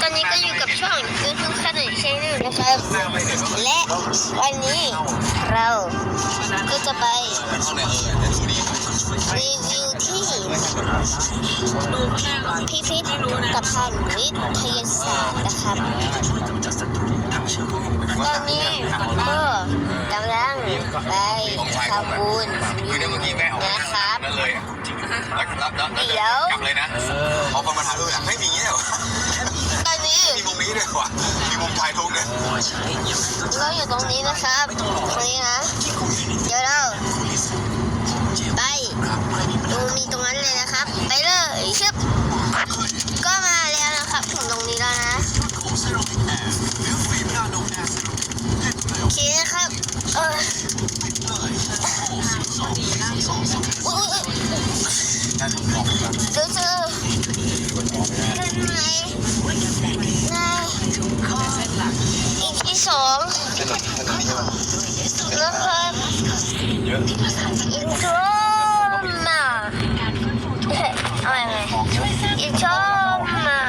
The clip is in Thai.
ตอนนี้ก็อยู่กับช่องยูทูบขนมเชนลนะครับ และวันนี้เราก็จะไปรีวิวที่พิพิธภัณฑ์วิทยาศาสตร์นะครับ ตอนนี้ก็กำลังไปทำบุญคือเนี่ยเมื่อกี้แม่เอานะครับนั่นเลยอะจริงแล้วแล้วแล้วเดี๋ยวกลับเลยนะเขาคนมาถ่ายรูปหลังไม่มีเงี้ยเหรอ ตอนนี้ มีมุมนี้ด้วยว่ะมีมุมถ่ายรูปเนี่ยเราอยู่ตรงนี้นะครับตรงนี้นะเดี๋ยวเราไปตรงนี้ตรงนั้นเลยนะครับ ไปเลยชึบก็มาแล้วนะครับถึงตรงนี้แล้วนะโอเคนะครับเอออุ๊ยอุ๊ยอุ๊ยเจอเจอเป็นไงนายอีก ที่สองแล้วครับอะอินโทรมาอาใหม่ใหม่อินโทรมา